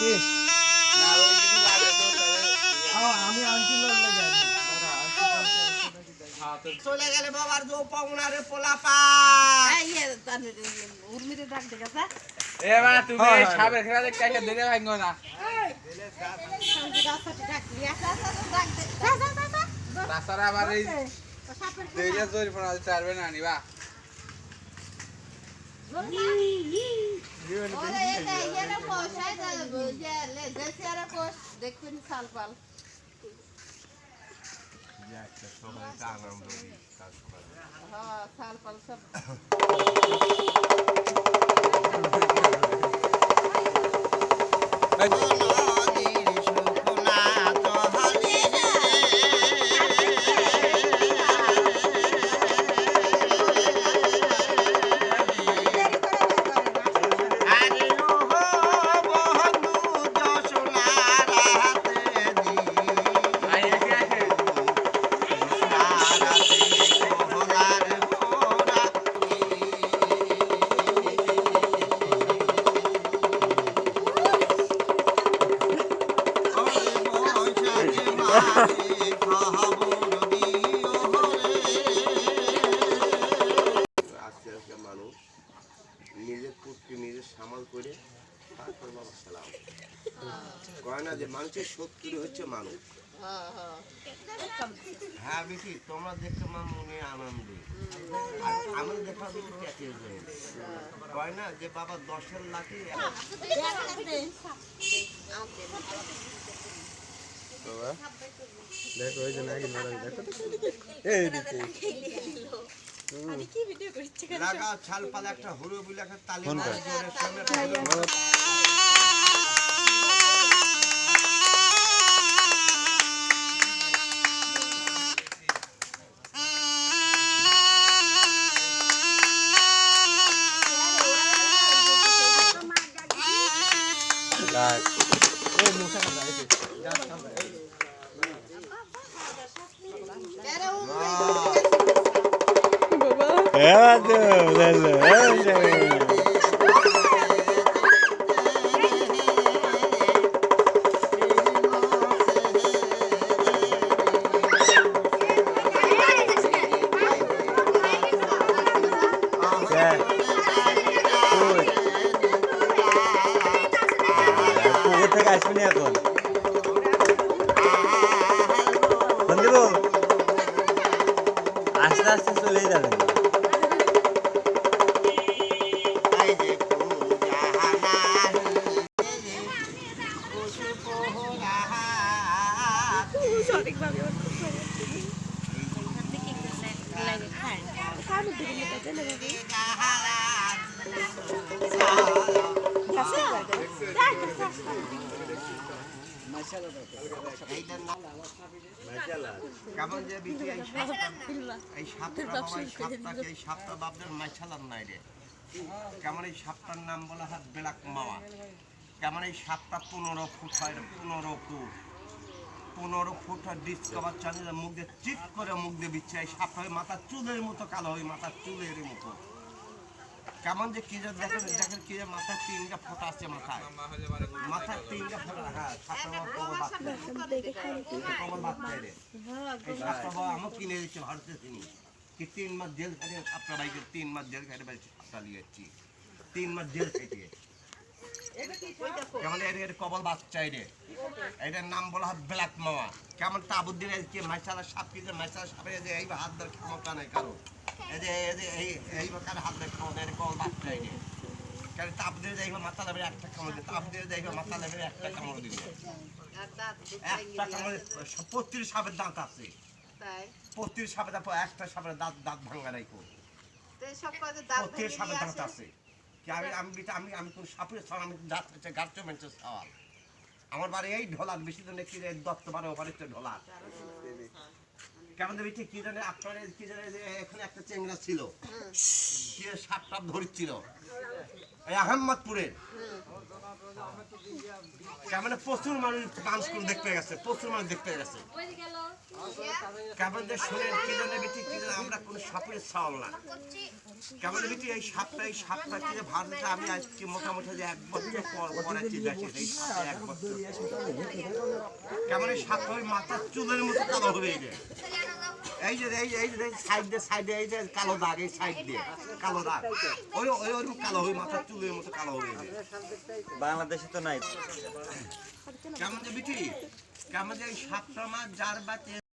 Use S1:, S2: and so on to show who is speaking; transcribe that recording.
S1: শেষ। আমি আনছিল
S2: চলে গেলে বাবার দো পাউনারে পোলাপা এই
S3: উর্মিতে ডাক দেখা
S1: এবার তুমি সাবের খেলা দেখতে দেখে ভাঙো না। রাস্তার আবার চারবে না নিবা।
S3: দেখবেন সাল পাল হ্যাঁ সাল পাল সব
S2: নদীর
S4: আজকে আজকে মানুষ নিজের পুটকে নিজের সামাল করে তারপর বাবা সালাম। কয় যে মানুষের শত্রু হচ্ছে মানুষ।
S3: হ্যাঁ
S4: বেশি। তোমরা দেখতে মনে আনন্দে। আর যে বাবা দশের লাঠি লাগা ছাল পালা একটা হরু বিলা একটা তালি মারা জোরে সামনে একটা হরু।
S5: পুকুর থেকে আসবেনি এখন সন্দীপ আস্তে আস্তে চলেই যাবেন
S2: এই যে কেমন এই সাপটার নাম বলা হয় বেলাক মাওয়া কেমন এই সাপটা পনেরো ফুট হয় পনেরো ফুট পনেরো ফুট হয় ডিসকভার চালিয়ে মুখ দিয়ে চিট করে মুখ দিয়ে বিচ্ছে এই সাপটা হয় মাথার চুলের মতো কালো হয় মাথার চুলের মতো কেমন যে কি যে দেখেন দেখেন কি যে মাথার তিনটা ফোটা আছে মাথায়। মাথার তিনটা ফোটা হ্যাঁ সাপটা বাবা কবর বাচ্চা। কবর বাচ্চা রে এই সাপটা বাবা আমাকে কিনে দিচ্ছে ভারতের তিনি। কি তিন মাস জেল খাটে সাপটা বাইকে তিন মাস জেল খাটে বাইকে সাপটা লিয়েছি তিন মাস জেল খেটিয়ে। কেমন এর এর কবল বাচ্চা রে এটার নাম বলা হয় ব্ল্যাক মামা। কেমন তাবুদ্দিন কি মাইশালা সাপ কি যে মাইশালা যে এই হাত ধরে ক্ষমতা নেই কারও। তাপ দিয়ে মাথা একটা কামড় দিবে তাপ দিয়ে যাইব মাথা লেবে একটা কামড় দিবে একটা কামড় প্রতিটি সাপের দাঁত আছে। সাপের দাঁত একটা সাপের দাঁত দাঁত ভাঙা নাই সাপের দাঁত আছে। কি আমি আমি আমি আমি কোন সাপের ছাড়া আমি দাঁত হচ্ছে গার্মেন্টসের সওয়াল আমার বাড়ি এই ঢোলার বেশি তো নাকি দত্ত বারে ওপারে তো ঢোলার। কেমন দেবে ঠিক কি জানে আপনার কি জানে যে এখানে একটা চেংড়া ছিল। সে সাপ টাপ ধরছিল এই কেমন প্রচুর মানুষ ডান্স করে দেখতে গেছে, প্রচুর মানুষ দেখতে গেছে। কেমন যে শুনেন কি জানে বেটি কি আমরা কোনো সাপের ছাওয়াল না। কেমন বেটি এই সাপটা এই সাপটা কি ভারতে আমি আজকে মোটামুটি যে এক বছর পর পড়াচ্ছি দেখি এই সাপটা এক বছর। কেমন এই সাপটা ওই মাথার চুলের মতো কালো হবে এই যে এই যে এই যে এই যে সাইড দিয়ে সাইডে এই যে কালো দাগ এই সাইড দিয়ে কালো দাগ। ওই ওই ওই কালো হয়ে মাথা চুলের মতো কালো হয়ে যায়।
S5: বাংলাদেশে তো নাই।
S2: কেমন যে বিটি কেমন যে সাতটা মাস যার বাচ্চা